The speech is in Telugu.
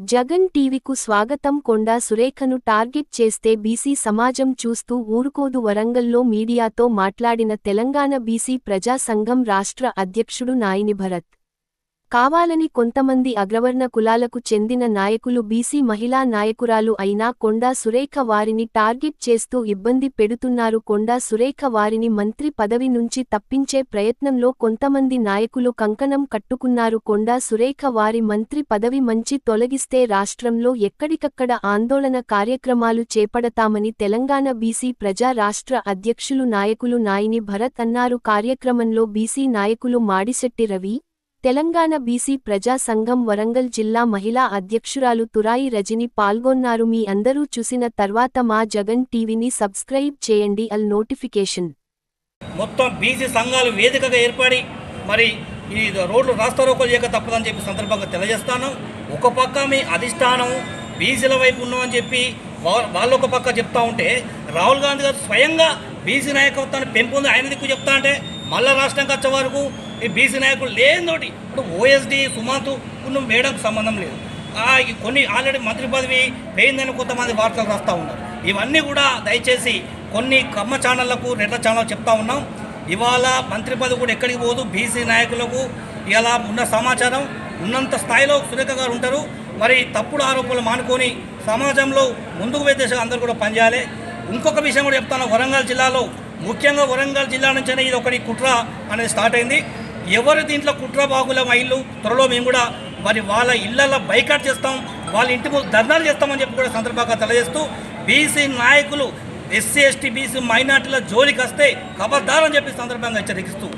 జగన్ టీవీకు స్వాగతం కొండా సురేఖను టార్గెట్ చేస్తే బీసీ సమాజం చూస్తూ ఊరుకోదు వరంగల్లో మీడియాతో మాట్లాడిన తెలంగాణ బీసీ ప్రజా సంఘం రాష్ట్ర అధ్యక్షుడు నాయిని భరత్. కావాలని కొంతమంది అగ్రవర్ణ కులాలకు చెందిన నాయకులు బీసీ మహిళా నాయకురాలు అయినా కొండా సురేఖ వారిని టార్గెట్ చేస్తూ ఇబ్బంది పెడుతున్నారు. కొండా సురేఖ వారిని మంత్రి పదవి నుంచి తప్పించే ప్రయత్నంలో కొంతమంది నాయకులు కంకణం కట్టుకున్నారు. కొండా సురేఖ వారి మంత్రి పదవి మంచి తొలగిస్తే రాష్ట్రంలో ఎక్కడికక్కడ ఆందోళన కార్యక్రమాలు చేపడతామని తెలంగాణ బీసీ ప్రజా రాష్ట్ర అధ్యక్షులు నాయకులు నాయిని భరత్ అన్నారు. కార్యక్రమంలో బీసీ నాయకులు మాడిశెట్టి రవి తెలంగాణ బీసీ ప్రజా సంఘం వరంగల్ జిల్లా మహిళా అధ్యక్షురాలు తురాయి రజని పాల్గొన్నారు. మీ అందరూ చూసిన తర్వాత మా జగన్ టీవీని సబ్స్క్రైబ్ చేయండి. అల్ నోటిఫికేషన్. మొత్తం బీసీ సంఘాలు వేదికగా ఏర్పడి మరి ఈ రోడ్లు రాస్తారోకోలు చేయక తప్పదని చెప్పి సందర్భంగా తెలియజేస్తాను. ఒక పక్క మీ అధిష్టానం బీసీల వైపు ఉన్నామని చెప్పి వాళ్ళు ఒక పక్క చెప్తా ఉంటే రాహుల్ గాంధీ గారు స్వయంగా బీసీ నాయకత్వాన్ని పెంపొంది ఆయన దిక్కు చెప్తా అంటే మళ్ళా రాష్ట్రంకి వచ్చే వరకు ఈ బీసీ నాయకులు లేనితోటి ఇప్పుడు ఓఎస్డి సుమాతు కొన్ని మేడంకు సంబంధం లేదు. కొన్ని ఆల్రెడీ మంత్రి పదవి పోయిందని కొంతమంది వార్తలు రాస్తూ ఉన్నారు. ఇవన్నీ కూడా దయచేసి కొన్ని కమ్మ ఛానళ్ళకు రెడ్ల ఛానల్ చెప్తా ఉన్నాం. ఇవాళ మంత్రి పదవి కూడా ఎక్కడికి పోదు. బీసీ నాయకులకు ఇలా ఉన్న సమాచారం ఉన్నంత స్థాయిలో సురేఖ గారు ఉంటారు. మరి తప్పుడు ఆరోపణలు మానుకొని సమాజంలో ముందుకు పోయే దిశగా అందరూ కూడా పనిచేయాలి. ఇంకొక విషయం కూడా చెప్తాను. వరంగల్ జిల్లాలో ముఖ్యంగా వరంగల్ జిల్లా నుంచే ఇది ఒకటి కుట్ర అనేది స్టార్ట్ అయింది. ఎవరు దీంట్లో కుట్ర బాగుల ఇల్లు త్వరలో మేము కూడా మరి వాళ్ళ ఇళ్ళలో బైకాట్ చేస్తాం వాళ్ళ ఇంటి ముందు ధర్నాలు చేస్తామని చెప్పి కూడా సందర్భంగా తెలియజేస్తూ బీసీ నాయకులు ఎస్సీ ఎస్టీ బీసీ మైనార్టీల జోలికి వస్తే ఖబర్దారని చెప్పి సందర్భంగా హెచ్చరిస్తూ